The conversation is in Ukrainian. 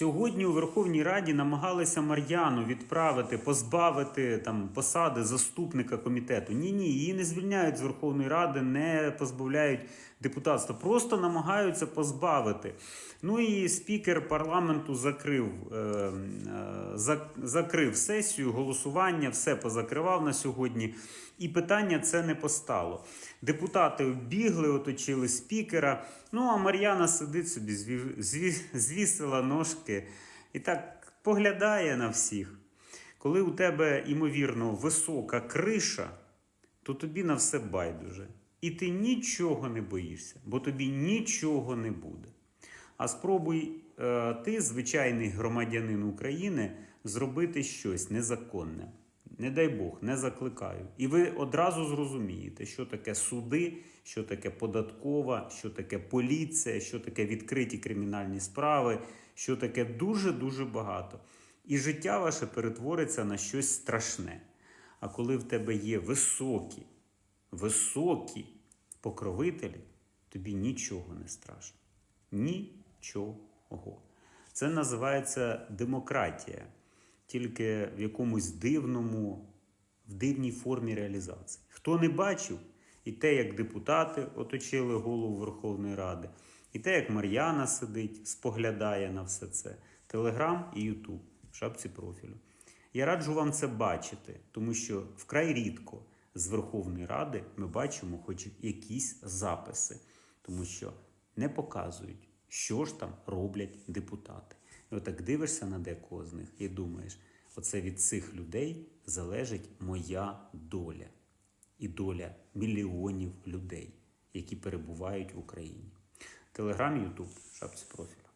Сьогодні у Верховній Раді намагалися Мар'яну відправити, позбавити там посади заступника комітету. Ні, ні, її не звільняють з Верховної Ради, не позбавляють депутатства. Просто намагаються позбавити. Ну і спікер парламенту закрив, е, е, зак- закрив сесію, голосування, все позакривав на сьогодні. І питання це не постало. Депутати бігли, оточили спікера. Ну а Мар'яна сидить собі, зві- зві- звісила ножки і так поглядає на всіх. Коли у тебе, ймовірно, висока криша, то тобі на все байдуже. І ти нічого не боїшся, бо тобі нічого не буде. А спробуй е, ти, звичайний громадянин України, зробити щось незаконне. Не дай Бог, не закликаю. І ви одразу зрозумієте, що таке суди, що таке податкова, що таке поліція, що таке відкриті кримінальні справи, що таке дуже-дуже багато. І життя ваше перетвориться на щось страшне. А коли в тебе є високі, високі покровителі, тобі нічого не страшно. Нічого. Це називається демократія, тільки в якомусь дивному, в дивній формі реалізації. Хто не бачив, і те, як депутати оточили голову Верховної Ради, і те, як Мар'яна сидить, споглядає на все це. Телеграм і Ютуб в шапці профілю. Я раджу вам це бачити, тому що вкрай рідко з Верховної Ради ми бачимо хоч якісь записи, тому що не показують, що ж там роблять депутати. І отак дивишся на декого з них і думаєш, оце від цих людей залежить моя доля і доля мільйонів людей, які перебувають в Україні. Телеграм, Ютуб, шапці профіль.